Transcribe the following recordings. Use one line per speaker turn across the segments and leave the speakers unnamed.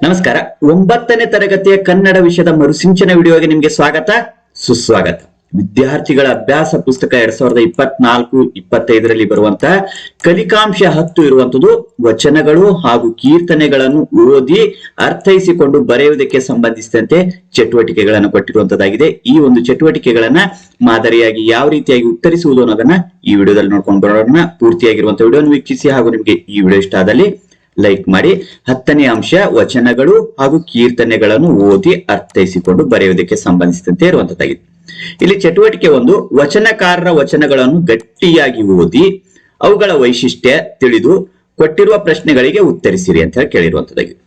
ನಮಸ್ಕಾರ. ಒಂಬತ್ತನೇ ತರಗತಿಯ ಕನ್ನಡ ವಿಷಯದ ಮರುಸಿಂಚನ ವಿಡಿಯೋಗೆ ನಿಮಗೆ ಸ್ವಾಗತ. ಸುಸ್ವಾಗತ. ವಿದ್ಯಾರ್ಥಿಗಳ ಅಭ್ಯಾಸ ಪುಸ್ತಕ ಎರಡ್ ಸಾವಿರದ ಇಪ್ಪತ್ನಾಲ್ಕು, ಇಪ್ಪತ್ತೈದರಲ್ಲಿ ಬರುವಂತಹ ಕಲಿಕಾಂಶ ಹತ್ತು ಇರುವಂತದ್ದು ವಚನಗಳು ಹಾಗೂ ಕೀರ್ತನೆಗಳನ್ನು ಓದಿ ಅರ್ಥೈಸಿಕೊಂಡು ಬರೆಯುವುದಕ್ಕೆ ಸಂಬಂಧಿಸಿದಂತೆ ಚಟುವಟಿಕೆಗಳನ್ನು ಕೊಟ್ಟಿರುವಂತದ್ದಾಗಿದೆ. ಈ ಒಂದು ಚಟುವಟಿಕೆಗಳನ್ನ ಮಾದರಿಯಾಗಿ ಯಾವ ರೀತಿಯಾಗಿ ಉತ್ತರಿಸುವುದು ಅನ್ನೋದನ್ನ ಈ ವಿಡಿಯೋದಲ್ಲಿ ನೋಡ್ಕೊಂಡು ಬರೋಣ. ಪೂರ್ತಿಯಾಗಿರುವಂತಹ ವಿಡಿಯೋನ ವೀಕ್ಷಿಸಿ ಹಾಗೂ ನಿಮಗೆ ಈ ವಿಡಿಯೋ ಇಷ್ಟ ಆದಲ್ಲಿ ಲೈಕ್ ಮಾಡಿ. ಹತ್ತನೇ ಅಂಶ, ವಚನಗಳು ಹಾಗೂ ಕೀರ್ತನೆಗಳನ್ನು ಓದಿ ಅರ್ಥೈಸಿಕೊಂಡು ಬರೆಯುವುದಕ್ಕೆ ಸಂಬಂಧಿಸಿದಂತೆ ಇರುವಂತದ್ದಾಗಿದೆ ಇಲ್ಲಿ ಚಟುವಟಿಕೆ ಒಂದು, ವಚನಕಾರರ ವಚನಗಳನ್ನು ಗಟ್ಟಿಯಾಗಿ ಓದಿ, ಅವುಗಳ ವೈಶಿಷ್ಟ್ಯ ತಿಳಿದು ಕೊಟ್ಟಿರುವ ಪ್ರಶ್ನೆಗಳಿಗೆ ಉತ್ತರಿಸಿರಿ ಅಂತ ಹೇಳಿ ಕೇಳಿರುವಂತದ್ದಾಗಿದೆ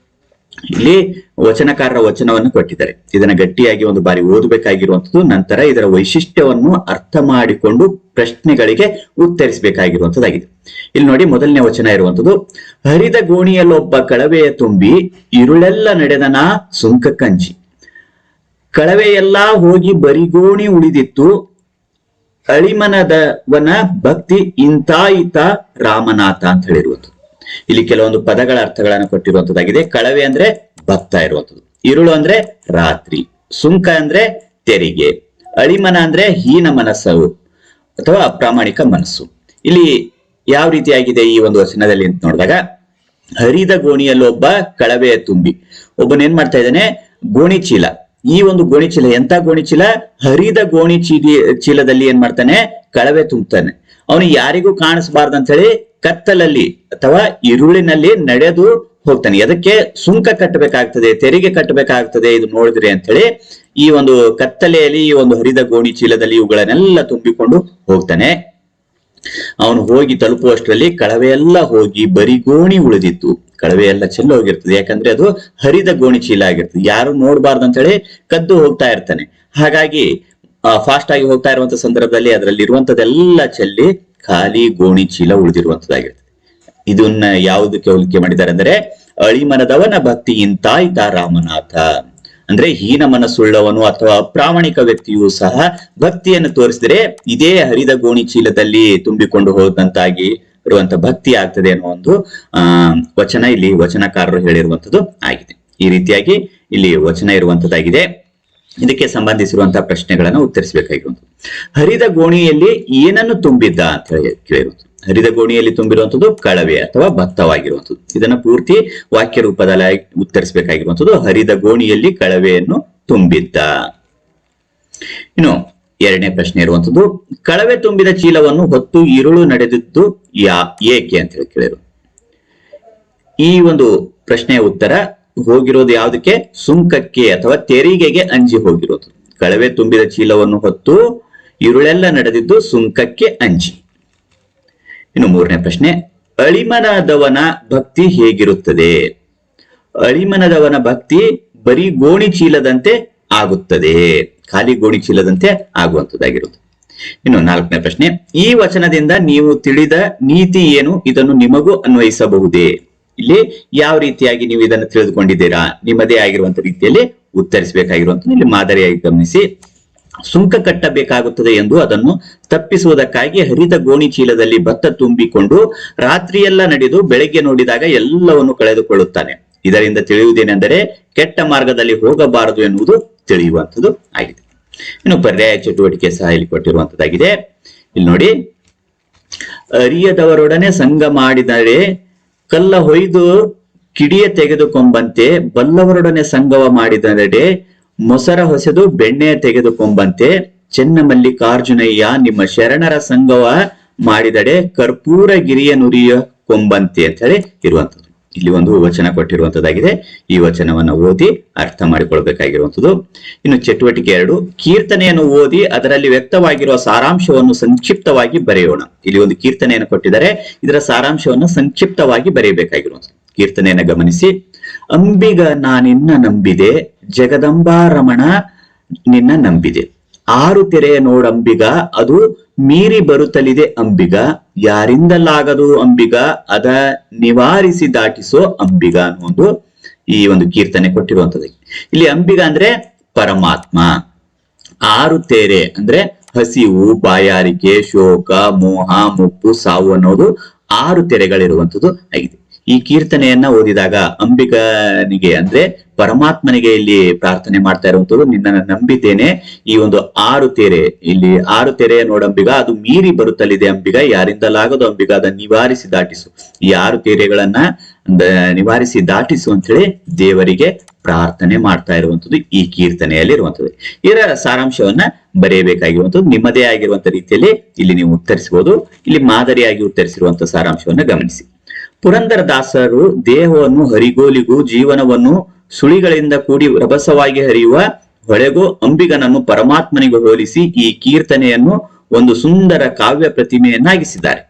ಇಲ್ಲಿ ವಚನಕಾರರ ವಚನವನ್ನು ಕೊಟ್ಟಿದ್ದಾರೆ. ಇದನ್ನ ಗಟ್ಟಿಯಾಗಿ ಒಂದು ಬಾರಿ ಓದಬೇಕಾಗಿರುವಂತದ್ದು ನಂತರ ಇದರ ವೈಶಿಷ್ಟ್ಯವನ್ನು ಅರ್ಥ ಮಾಡಿಕೊಂಡು ಪ್ರಶ್ನೆಗಳಿಗೆ ಉತ್ತರಿಸಬೇಕಾಗಿರುವಂತದ್ದಾಗಿದೆ ಇಲ್ಲಿ ನೋಡಿ ಮೊದಲನೇ ವಚನ ಇರುವಂತದ್ದು ಹರಿದ ಗೋಣಿಯಲ್ಲೊಬ್ಬ ಕಳವೆಯ ತುಂಬಿ ಇರುಳೆಲ್ಲ ನಡೆದನ ಸುಂಕ ಕಂಜಿ. ಕಳವೆಯೆಲ್ಲ ಹೋಗಿ ಬರಿಗೋಣಿ ಉಳಿದಿತ್ತು, ಅಳಿಮನದವನ ಭಕ್ತಿ ಇಂತಾಯಿತ ರಾಮನಾಥ ಅಂತ ಹೇಳಿರುವಂಥದ್ದು. ಇಲ್ಲಿ ಕೆಲವೊಂದು ಪದಗಳ ಅರ್ಥಗಳನ್ನು ಕೊಟ್ಟಿರುವಂತದ್ದಾಗಿದೆ. ಕಳವೆ ಅಂದ್ರೆ ಭತ್ತ ಇರುವಂತದ್ದು. ಇರುಳು ಅಂದ್ರೆ ರಾತ್ರಿ. ಸುಂಕ ಅಂದ್ರೆ ತೆರಿಗೆ. ಅಳಿಮನ ಅಂದ್ರೆ ಹೀನ ಮನಸ್ಸು ಅಥವಾ ಅಪ್ರಾಮಾಣಿಕ ಮನಸ್ಸು. ಇಲ್ಲಿ ಯಾವ ರೀತಿಯಾಗಿದೆ ಈ ಒಂದು ವಚನದಲ್ಲಿ ಅಂತ ನೋಡಿದಾಗ, ಹರಿದ ಗೋಣಿಯಲ್ಲಿ ಒಬ್ಬ ಕಳವೆಯ ತುಂಬಿ ಒಬ್ಬನೇನ್ ಮಾಡ್ತಾ ಇದ್ದಾನೆ? ಗೋಣಿ ಚೀಲ ಈ ಒಂದು ಗೋಣಿ ಚೀಲ ಎಂತ ಗೋಣಿ ಚೀಲ ಹರಿದ ಗೋಣಿ ಚೀಲಿ ಚೀಲದಲ್ಲಿ ಏನ್ ಮಾಡ್ತಾನೆ? ಕಳವೆ ತುಂಬ್ತಾನೆ. ಅವನು ಯಾರಿಗೂ ಕಾಣಿಸಬಾರ್ದಂತ ಹೇಳಿ ಕತ್ತಲಲ್ಲಿ ಅಥವಾ ಇರುಳಿನಲ್ಲಿ ನಡೆದು ಹೋಗ್ತಾನೆ. ಅದಕ್ಕೆ ಸುಂಕ ಕಟ್ಟಬೇಕಾಗ್ತದೆ, ತೆರಿಗೆ ಕಟ್ಟಬೇಕಾಗ್ತದೆ ಇದು ನೋಡಿದ್ರೆ ಅಂತ ಹೇಳಿ ಈ ಒಂದು ಕತ್ತಲೆಯಲ್ಲಿ, ಈ ಒಂದು ಹರಿದ ಗೋಣಿ ಚೀಲದಲ್ಲಿ ಇವುಗಳನ್ನೆಲ್ಲ ತುಂಬಿಕೊಂಡು ಹೋಗ್ತಾನೆ. ಅವನು ಹೋಗಿ ತಲುಪುವಷ್ಟರಲ್ಲಿ ಕಳವೆ ಎಲ್ಲ ಹೋಗಿ ಬರಿಗೋಣಿ ಉಳಿದಿತ್ತು. ಕಳವೆ ಎಲ್ಲ ಚೆಲ್ಲ ಹೋಗಿರ್ತದೆ ಯಾಕಂದ್ರೆ ಅದು ಹರಿದ ಗೋಣಿ ಚೀಲ ಆಗಿರ್ತದೆ. ಯಾರು ನೋಡ್ಬಾರ್ದು ಅಂತ ಹೇಳಿ ಕದ್ದು ಹೋಗ್ತಾ ಇರ್ತಾನೆ. ಹಾಗಾಗಿ ಫಾಸ್ಟ್ ಆಗಿ ಹೋಗ್ತಾ ಇರುವಂತ ಸಂದರ್ಭದಲ್ಲಿ ಅದರಲ್ಲಿ ಇರುವಂತದೆಲ್ಲ ಚೆಲ್ಲಿ ಖಾಲಿ ಗೋಣಿ ಚೀಲ ಉಳಿದಿರುವಂತದ್ದಾಗಿರ್ತದೆ ಇದನ್ನ ಯಾವುದಕ್ಕೆ ಹೋಲಿಕೆ ಮಾಡಿದ್ದಾರೆ ಅಂದ್ರೆ ಅಳಿಮನದವನ ಭಕ್ತಿ ಇಂತ ಇದ್ದ ರಾಮನಾಥ. ಅಂದ್ರೆ ಹೀನ ಮನಸ್ಸುಳ್ಳವನು ಅಥವಾ ಪ್ರಾಮಾಣಿಕ ವ್ಯಕ್ತಿಯೂ ಸಹ ಭಕ್ತಿಯನ್ನು ತೋರಿಸಿದ್ರೆ ಇದೇ ಹರಿದ ಗೋಣಿ ಚೀಲದಲ್ಲಿ ತುಂಬಿಕೊಂಡು ಹೋದಂತಾಗಿ ಇರುವಂತ ಭಕ್ತಿ ಆಗ್ತದೆ ಅನ್ನೋ ಒಂದು ವಚನ ಇಲ್ಲಿ ವಚನಕಾರರು ಹೇಳಿರುವಂತದ್ದು ಆಗಿದೆ. ಈ ರೀತಿಯಾಗಿ ಇಲ್ಲಿ ವಚನ ಇರುವಂತದ್ದಾಗಿದೆ. ಇದಕ್ಕೆ ಸಂಬಂಧಿಸಿರುವಂತಹ ಪ್ರಶ್ನೆಗಳನ್ನು ಉತ್ತರಿಸಬೇಕಾಗಿರುವಂಥದ್ದು. ಹರಿದ ಗೋಣಿಯಲ್ಲಿ ಏನನ್ನು ತುಂಬಿದ್ದ ಅಂತ ಹೇಳಿ ಕೇಳಿರುವಂಥದ್ದು. ಹರಿದ ಗೋಣಿಯಲ್ಲಿ ತುಂಬಿರುವಂಥದ್ದು ಕಳವೆ ಅಥವಾ ಭತ್ತವಾಗಿರುವಂಥದ್ದು. ಇದನ್ನ ಪೂರ್ತಿ ವಾಕ್ಯ ರೂಪದಲ್ಲಿ ಉತ್ತರಿಸಬೇಕಾಗಿರುವಂಥದ್ದು. ಹರಿದ ಗೋಣಿಯಲ್ಲಿ ಕಳವೆಯನ್ನು ತುಂಬಿದ್ದ. ಇನ್ನು ಎರಡನೇ ಪ್ರಶ್ನೆ ಇರುವಂಥದ್ದು, ಕಳವೆ ತುಂಬಿದ ಚೀಲವನ್ನು ಹೊತ್ತು ಇರುಳು ನಡೆದಿದ್ದು ಯಾ, ಏಕೆ ಅಂತ ಹೇಳಿ ಕೇಳಿರು. ಈ ಒಂದು ಪ್ರಶ್ನೆಯ ಉತ್ತರ ಹೋಗಿರೋದು ಯಾವುದಕ್ಕೆ? ಸುಂಕಕ್ಕೆ ಅಥವಾ ತೆರಿಗೆಗೆ ಅಂಜಿ ಹೋಗಿರೋದು. ಕಳವೆ ತುಂಬಿದ ಚೀಲವನ್ನು ಹೊತ್ತು ಇರುಳೆಲ್ಲ ನಡೆದಿದ್ದು ಸುಂಕಕ್ಕೆ ಅಂಜಿ. ಇನ್ನು ಮೂರನೇ ಪ್ರಶ್ನೆ, ಅಳಿಮನದವನ ಭಕ್ತಿ ಹೇಗಿರುತ್ತದೆ? ಅಳಿಮನದವನ ಭಕ್ತಿ ಬರೀ ಗೋಣಿ ಚೀಲದಂತೆ ಆಗುತ್ತದೆ. ಖಾಲಿ ಗೋಣಿ ಚೀಲದಂತೆ ಆಗುವಂತದ್ದಾಗಿರುವುದು ಇನ್ನು ನಾಲ್ಕನೇ ಪ್ರಶ್ನೆ, ಈ ವಚನದಿಂದ ನೀವು ತಿಳಿದ ನೀತಿ ಏನು? ಇದನ್ನು ನಿಮಗೂ ಅನ್ವಯಿಸಬಹುದೇ? ಇಲ್ಲಿ ಯಾವ ರೀತಿಯಾಗಿ ನೀವು ಇದನ್ನು ತಿಳಿದುಕೊಂಡಿದ್ದೀರಾ? ನಿಮ್ಮದೇ ಆಗಿರುವಂತ ರೀತಿಯಲ್ಲಿ ಉತ್ತರಿಸಬೇಕಾಗಿರುವಂತ ಇಲ್ಲಿ ಮಾದರಿಯಾಗಿ ಗಮನಿಸಿ. ಸುಂಕ ಕಟ್ಟಬೇಕಾಗುತ್ತದೆ ಎಂದು ಅದನ್ನು ತಪ್ಪಿಸುವುದಕ್ಕಾಗಿ ಹರಿದ ಗೋಣಿ ಚೀಲದಲ್ಲಿ ಭತ್ತ ತುಂಬಿಕೊಂಡು ರಾತ್ರಿಯೆಲ್ಲ ನಡೆದು ಬೆಳಗ್ಗೆ ನೋಡಿದಾಗ ಎಲ್ಲವನ್ನು ಕಳೆದುಕೊಳ್ಳುತ್ತಾನೆ. ಇದರಿಂದ ತಿಳಿಯುವುದೇನೆಂದರೆ ಕೆಟ್ಟ ಮಾರ್ಗದಲ್ಲಿ ಹೋಗಬಾರದು ಎನ್ನುವುದು ತಿಳಿಯುವಂಥದ್ದು ಆಗಿದೆ. ಇನ್ನು ಪರ್ಯಾಯ ಚಟುವಟಿಕೆ ಸಹ ಇಲ್ಲಿ ಕೊಟ್ಟಿರುವಂತದ್ದಾಗಿದೆ ಇಲ್ಲಿ ನೋಡಿ, ಅರಿಯದವರೊಡನೆ ಸಂಘ ಮಾಡಿದರೆ ಕಲ್ಲ ಹೊಯ್ದು ಕಿಡಿಯ ತೆಗೆದುಕೊಂಬಂತೆ ಬಲ್ಲವರೊಡನೆ ಸಂಗವ ಮಾಡಿದರೆ ಮೊಸರ ಹೊಸೆದು ಬೆಣ್ಣೆಯ ತೆಗೆದುಕೊಂಬಂತೆ ಚೆನ್ನ ಮಲ್ಲಿಕಾರ್ಜುನಯ್ಯ ನಿಮ್ಮ ಶರಣರ ಸಂಗವ ಮಾಡಿದಡೆ ಕರ್ಪೂರ ಗಿರಿಯ ನುರಿಯ ಕೊಂಬಂತೆ ಅಂತ ಹೇಳಿ ಇರುವಂತದ್ದು ಇಲ್ಲಿ ಒಂದು ವಚನ ಕೊಟ್ಟಿರುವಂತದ್ದಾಗಿದೆ. ಈ ವಚನವನ್ನ ಓದಿ ಅರ್ಥ ಮಾಡಿಕೊಳ್ಬೇಕಾಗಿರುವಂಥದ್ದು ಇನ್ನು ಚಟುವಟಿಕೆ ಎರಡು, ಕೀರ್ತನೆಯನ್ನು ಓದಿ ಅದರಲ್ಲಿ ವ್ಯಕ್ತವಾಗಿರುವ ಸಾರಾಂಶವನ್ನು ಸಂಕ್ಷಿಪ್ತವಾಗಿ ಬರೆಯೋಣ. ಇಲ್ಲಿ ಒಂದು ಕೀರ್ತನೆಯನ್ನು ಕೊಟ್ಟಿದ್ದಾರೆ. ಇದರ ಸಾರಾಂಶವನ್ನು ಸಂಕ್ಷಿಪ್ತವಾಗಿ ಬರೆಯಬೇಕಾಗಿರುವಂಥದ್ದು ಕೀರ್ತನೆಯನ್ನು ಗಮನಿಸಿ. ಅಂಬಿಗ ನಾನಿನ್ನ ನಂಬಿದೆ, ಜಗದಂಬಾರಮಣ ನಿನ್ನ ನಂಬಿದೆ. ಆರು ತೆರೆಯ ನೋಡಂಬಿಗ ಅದು ಮೀರಿ ಬರುತ್ತಲಿದೆ ಅಂಬಿಗ. ಯಾರಿಂದಲಾಗದು ಅಂಬಿಗ? ಅದ ನಿವಾರಿಸಿ ದಾಟಿಸೋ ಅಂಬಿಗ ಅನ್ನೋ ಈ ಒಂದು ಕೀರ್ತನೆ ಕೊಟ್ಟಿರುವಂತದ್ದು ಇಲ್ಲಿ ಅಂಬಿಗ ಅಂದ್ರೆ ಪರಮಾತ್ಮ. ಆರು ತೆರೆ ಅಂದ್ರೆ ಹಸಿವು, ಬಾಯಾರಿಕೆ, ಶೋಕ, ಮೋಹ, ಮುಪ್ಪು, ಸಾವು ಅನ್ನೋದು ಆರು ತೆರೆಗಳಿರುವಂತದ್ದು ಆಗಿದೆ. ಈ ಕೀರ್ತನೆಯನ್ನ ಓದಿದಾಗ ಅಂಬಿಕನಿಗೆ ಅಂದ್ರೆ ಪರಮಾತ್ಮನಿಗೆ ಇಲ್ಲಿ ಪ್ರಾರ್ಥನೆ ಮಾಡ್ತಾ ಇರುವಂತದ್ದು ನಿನ್ನನ್ನು ನಂಬಿದ್ದೇನೆ. ಈ ಒಂದು ಆರು ತೆರೆ, ಇಲ್ಲಿ ಆರು ತೆರೆಯ ನೋಡಂಬಿಗ ಅದು ಮೀರಿ ಬರುತ್ತಲಿದೆ ಅಂಬಿಗ, ಯಾರಿಂದಲಾಗದು ಅಂಬಿಗ, ಅದ ನಿವಾರಿಸಿ ದಾಟಿಸು. ಈ ಆರು ತೆರೆಗಳನ್ನ ನಿವಾರಿಸಿ ದಾಟಿಸು ಅಂತ ಹೇಳಿ ದೇವರಿಗೆ ಪ್ರಾರ್ಥನೆ ಮಾಡ್ತಾ ಇರುವಂತದ್ದು, ಈ ಕೀರ್ತನೆಯಲ್ಲಿ ಇರುವಂತದ್ದು. ಇದರ ಸಾರಾಂಶವನ್ನ ಬರೆಯಬೇಕಾಗಿರುವಂತದ್ದು, ನಿಮ್ಮದೇ ಆಗಿರುವಂತ ರೀತಿಯಲ್ಲಿ ಇಲ್ಲಿ ನೀವು ಉತ್ತರಿಸಬಹುದು. ಇಲ್ಲಿ ಮಾದರಿಯಾಗಿ ಉತ್ತರಿಸಿರುವಂತ ಸಾರಾಂಶವನ್ನ ಗಮನಿಸಿ. ಪುರಂದರದಾಸರು ದೇಹವನ್ನು ಹರಿಗೋಲಿಗೂ ಜೀವನವನ್ನು ಸುಳಿಗಳಿಂದ ಕೂಡಿ ರಭಸವಾಗಿ ಹರಿಯುವ ಹೊಳೆಗೋ ಅಂಬಿಗನನ್ನು ಪರಮಾತ್ಮನಿಗೆ ಹೋಲಿಸಿ ಈ ಕೀರ್ತನೆಯನ್ನು ಒಂದು ಸುಂದರ ಕಾವ್ಯ ಪ್ರತಿಮೆಯನ್ನಾಗಿಸಿದ್ದಾರೆ.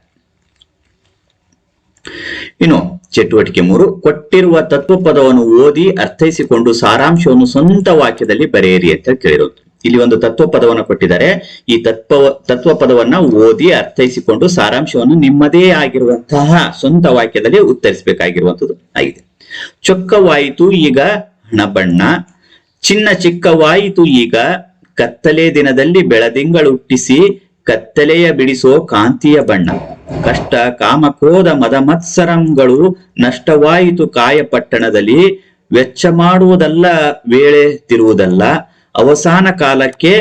ಇನ್ನು ಚಟುವಟಿಕೆ ಮೂರು, ಕೊಟ್ಟಿರುವ ತತ್ವ ಪದವನ್ನು ಓದಿ ಅರ್ಥೈಸಿಕೊಂಡು ಸಾರಾಂಶವನ್ನು ಸ್ವಂತ ವಾಕ್ಯದಲ್ಲಿ ಬರೆಯಿರಿ ಅಂತ ಕೇಳಿರೋದು. ಇಲ್ಲಿ ಒಂದು ತತ್ವ ಪದವನ್ನು ಕೊಟ್ಟಿದ್ದಾರೆ. ಈ ತತ್ವ ತತ್ವ ಪದವನ್ನ ಓದಿ ಅರ್ಥೈಸಿಕೊಂಡು ಸಾರಾಂಶವನ್ನು ನಿಮ್ಮದೇ ಆಗಿರುವಂತಹ ಸ್ವಂತ ವಾಕ್ಯದಲ್ಲಿ ಉತ್ತರಿಸಬೇಕಾಗಿರುವಂತದ್ದು ಆಗಿದೆ. ಚೊಕ್ಕವಾಯಿತು ಈಗ ಹಣಬಣ್ಣ ಚಿನ್ನ ಚಿಕ್ಕವಾಯಿತು ಈಗ ಕತ್ತಲೆ ದಿನದಲ್ಲಿ ಬೆಳದಿಂಗಳು ಹುಟ್ಟಿಸಿ ಕತ್ತಲೆಯ ಬಿಡಿಸೋ ಕಾಂತಿಯ ಬಣ್ಣ. ಕಷ್ಟ ಕಾಮ ಕ್ರೋಧ ಮದ ಮತ್ಸರಂಗಳು ನಷ್ಟವಾಯಿತು ಕಾಯ ಪಟ್ಟಣದಲ್ಲಿ ವೆಚ್ಚ ಮಾಡುವುದಲ್ಲ, ವೇಳೆ ತಿರುವುದಲ್ಲ. ಅವಸಾನ ಕಾಲಕ್ಕೆ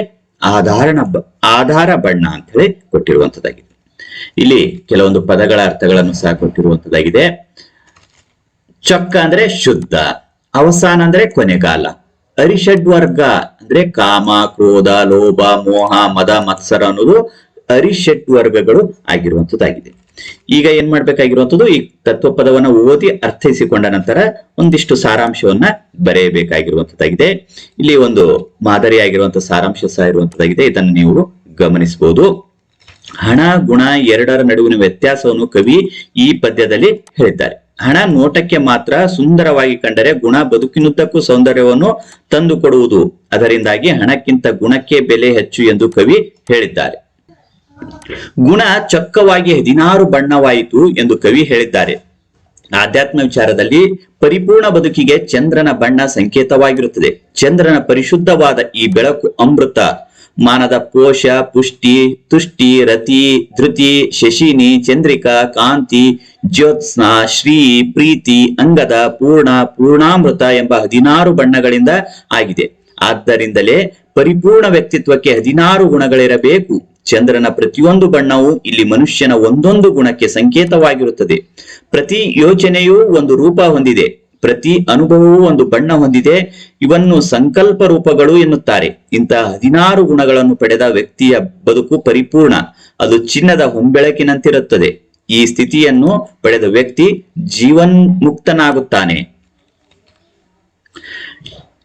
ಆಧಾರಣ ಆಧಾರ ಬಣ್ಣ ಅಂತ ಹೇಳಿ ಕೊಟ್ಟಿರುವಂತದ್ದಾಗಿದೆ. ಇಲ್ಲಿ ಕೆಲವೊಂದು ಪದಗಳ ಅರ್ಥಗಳನ್ನು ಸಹ ಕೊಟ್ಟಿರುವಂತದ್ದಾಗಿದೆ. ಚೊಕ್ಕ ಅಂದ್ರೆ ಶುದ್ಧ, ಅವಸಾನ ಅಂದ್ರೆ ಕೊನೆಗಾಲ ಅರಿಷಡ್ವರ್ಗ ಅಂದ್ರೆ ಕಾಮ, ಕ್ರೋಧ, ಲೋಭ, ಮೋಹ, ಮದ, ಮತ್ಸರ ಅನ್ನೋದು ಅರಿಷಡ್ವರ್ಗಗಳು ಆಗಿರುವಂತದ್ದಾಗಿದೆ. ಈಗ ಏನ್ ಮಾಡ್ಬೇಕಾಗಿರುವಂತದ್ದು, ಈ ತತ್ವಪದವನ್ನ ಓದಿ ಅರ್ಥೈಸಿಕೊಂಡ ನಂತರ ಒಂದಿಷ್ಟು ಸಾರಾಂಶವನ್ನ ಬರೆಯಬೇಕಾಗಿರುವಂತದ್ದಾಗಿದೆ. ಇಲ್ಲಿ ಒಂದು ಮಾದರಿಯಾಗಿರುವಂತಹ ಸಾರಾಂಶ ಸಹ ಇರುವಂತದ್ದಾಗಿದೆ. ಇದನ್ನು ನೀವು ಗಮನಿಸಬಹುದು. ಹಣ, ಗುಣ ಎರಡರ ನಡುವಿನ ವ್ಯತ್ಯಾಸವನ್ನು ಕವಿ ಈ ಪದ್ಯದಲ್ಲಿ ಹೇಳಿದ್ದಾರೆ. ಹಣ ನೋಟಕ್ಕೆ ಮಾತ್ರ ಸುಂದರವಾಗಿ ಕಂಡರೆ ಗುಣ ಬದುಕಿನುದ್ದಕ್ಕೂ ಸೌಂದರ್ಯವನ್ನು ತಂದು ಕೊಡುವುದು ಅದರಿಂದಾಗಿ ಹಣಕ್ಕಿಂತ ಗುಣಕ್ಕೆ ಬೆಲೆ ಹೆಚ್ಚು ಎಂದು ಕವಿ ಹೇಳಿದ್ದಾರೆ. ಗುಣ ಚಕ್ಕವಾಗಿ ಹದಿನಾರು ಬಣ್ಣವಾಯಿತು ಎಂದು ಕವಿ ಹೇಳಿದ್ದಾರೆ. ಆಧ್ಯಾತ್ಮ ವಿಚಾರದಲ್ಲಿ ಪರಿಪೂರ್ಣ ಬದುಕಿಗೆ ಚಂದ್ರನ ಬಣ್ಣ ಸಂಕೇತವಾಗಿರುತ್ತದೆ. ಚಂದ್ರನ ಪರಿಶುದ್ಧವಾದ ಈ ಬೆಳಕು ಅಮೃತ. ಮಾನದ ಪೋಷ, ಪುಷ್ಟಿ, ತುಷ್ಟಿ, ರತಿ, ಧೃತಿ, ಶಶಿನಿ, ಚಂದ್ರಿಕಾ, ಕಾಂತಿ, ಜ್ಯೋತ್ಸ್ನ, ಶ್ರೀ, ಪ್ರೀತಿ, ಅಂಗದ, ಪೂರ್ಣ, ಪೂರ್ಣಾಮೃತ ಎಂಬ ಹದಿನಾರು ಬಣ್ಣಗಳಿಂದ ಆಗಿದೆ. ಆದ್ದರಿಂದಲೇ ಪರಿಪೂರ್ಣ ವ್ಯಕ್ತಿತ್ವಕ್ಕೆ ಹದಿನಾರು ಗುಣಗಳಿರಬೇಕು. ಚಂದ್ರನ ಪ್ರತಿಯೊಂದು ಬಣ್ಣವು ಇಲ್ಲಿ ಮನುಷ್ಯನ ಒಂದೊಂದು ಗುಣಕ್ಕೆ ಸಂಕೇತವಾಗಿರುತ್ತದೆ. ಪ್ರತಿ ಯೋಚನೆಯೂ ಒಂದು ರೂಪ ಹೊಂದಿದೆ. ಪ್ರತಿ ಅನುಭವವೂ ಒಂದು ಬಣ್ಣ ಹೊಂದಿದೆ. ಇವನ್ನು ಸಂಕಲ್ಪ ರೂಪಗಳು ಎನ್ನುತ್ತಾರೆ. ಇಂತಹ ಹದಿನಾರು ಗುಣಗಳನ್ನು ಪಡೆದ ವ್ಯಕ್ತಿಯ ಬದುಕು ಪರಿಪೂರ್ಣ. ಅದು ಚಿನ್ನದ ಹೊಂಬೆಳಕಿನಂತಿರುತ್ತದೆ. ಈ ಸ್ಥಿತಿಯನ್ನು ಪಡೆದ ವ್ಯಕ್ತಿ ಜೀವನ್ಮುಕ್ತನಾಗುತ್ತಾನೆ.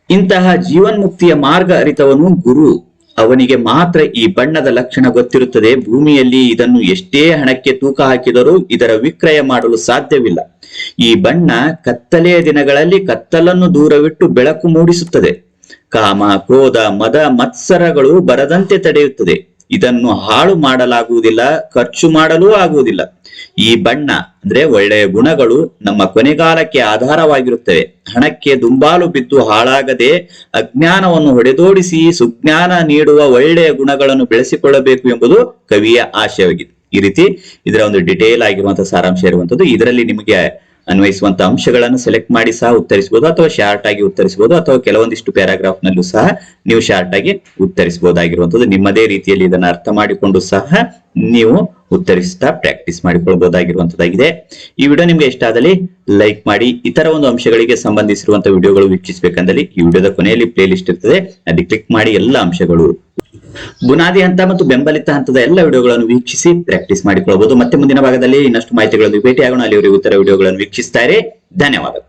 ಇಂತಹ ಜೀವನ್ಮುಕ್ತಿಯ ಮಾರ್ಗ ಅರಿತವನು ಗುರು. ಅವನಿಗೆ ಮಾತ್ರ ಈ ಬಣ್ಣದ ಲಕ್ಷಣ ಗೊತ್ತಿರುತ್ತದೆ. ಭೂಮಿಯಲ್ಲಿ ಇದನ್ನು ಎಷ್ಟೇ ಹಣಕ್ಕೆ ತೂಕ ಹಾಕಿದರೂ ಇದರ ವಿಕ್ರಯ ಮಾಡಲು ಸಾಧ್ಯವಿಲ್ಲ. ಈ ಬಣ್ಣ ಕತ್ತಲೆಯ ದಿನಗಳಲ್ಲಿ ಕತ್ತಲನ್ನು ದೂರವಿಟ್ಟು ಬೆಳಕು ಮೂಡಿಸುತ್ತದೆ. ಕಾಮ, ಕ್ರೋಧ, ಮದ, ಮತ್ಸರಗಳು ಬರದಂತೆ ತಡೆಯುತ್ತದೆ. ಇದನ್ನು ಹಾಳು ಮಾಡಲಾಗುವುದಿಲ್ಲ, ಖರ್ಚು ಮಾಡಲೂ ಆಗುವುದಿಲ್ಲ. ಈ ಬಣ್ಣ ಅಂದ್ರೆ ಒಳ್ಳೆಯ ಗುಣಗಳು ನಮ್ಮ ಕೊನೆಗಾಲಕ್ಕೆ ಆಧಾರವಾಗಿರುತ್ತವೆ. ಹಣಕ್ಕೆ ದುಂಬಾಲು ಬಿದ್ದು ಹಾಳಾಗದೆ ಅಜ್ಞಾನವನ್ನು ಹೊಡೆದೋಡಿಸಿ ಸುಜ್ಞಾನ ನೀಡುವ ಒಳ್ಳೆಯ ಗುಣಗಳನ್ನು ಬೆಳೆಸಿಕೊಳ್ಳಬೇಕು ಎಂಬುದು ಕವಿಯ ಆಶಯವಾಗಿದೆ ಈ ರೀತಿ ಇದರ ಒಂದು ಡಿಟೇಲ್ ಆಗಿರುವಂತಹ ಸಾರಾಂಶ ಇರುವಂತದ್ದು. ಇದರಲ್ಲಿ ನಿಮಗೆ ಅನ್ವಯಿಸುವಂತ ಅಂಶಗಳನ್ನು ಸೆಲೆಕ್ಟ್ ಮಾಡಿ ಸಹ ಉತ್ತರಿಸಬಹುದು ಅಥವಾ ಶಾರ್ಟ್ ಆಗಿ ಉತ್ತರಿಸಬಹುದು ಅಥವಾ ಕೆಲವೊಂದಿಷ್ಟು ಪ್ಯಾರಾಗ್ರಾಫ್ ನಲ್ಲೂ ಸಹ ನೀವು ಶಾರ್ಟ್ ಆಗಿ ಉತ್ತರಿಸಬಹುದಾಗಿರುವಂತದ್ದು ನಿಮ್ಮದೇ ರೀತಿಯಲ್ಲಿ ಇದನ್ನ ಅರ್ಥ ಮಾಡಿಕೊಂಡು ಸಹ ನೀವು ಉತ್ತರಿಸ್ತಾ ಪ್ರಾಕ್ಟೀಸ್ ಮಾಡಿಕೊಳ್ಬಹುದಾಗಿರುವಂತದ್ದಾಗಿದೆ ಈ ವಿಡಿಯೋ ನಿಮ್ಗೆ ಇಷ್ಟ ಆದಲ್ಲಿ ಲೈಕ್ ಮಾಡಿ, ಇತರ ಒಂದು ಅಂಶಗಳಿಗೆ ಸಂಬಂಧಿಸಿರುವಂತಹ ವಿಡಿಯೋಗಳು ವೀಕ್ಷಿಸಬೇಕಂದಲ್ಲಿ ಈ ವಿಡಿಯೋದ ಕೊನೆಯಲ್ಲಿ ಪ್ಲೇ ಲಿಸ್ಟ್ ಇರ್ತದೆ. ಅಲ್ಲಿ ಕ್ಲಿಕ್ ಮಾಡಿ ಎಲ್ಲ ಅಂಶಗಳು ಬುನಾದಿ ಹಂತ ಮತ್ತು ಬೆಂಬಲಿತ ಹಂತದ ಎಲ್ಲ ವಿಡಿಯೋಗಳನ್ನು ವೀಕ್ಷಿಸಿ ಪ್ರಾಕ್ಟೀಸ್ ಮಾಡಿಕೊಳ್ಳಬಹುದು. ಮತ್ತೆ ಮುಂದಿನ ಭಾಗದಲ್ಲಿ ಇನ್ನಷ್ಟು ಮಾಹಿತಿಗಳನ್ನು ಭೇಟಿಯಾಗೋಣ. ಅಲ್ಲಿವರೆಗೂ ಇತರ ವಿಡಿಯೋಗಳನ್ನು ವೀಕ್ಷಿಸ್ತಾರೆ ಧನ್ಯವಾದ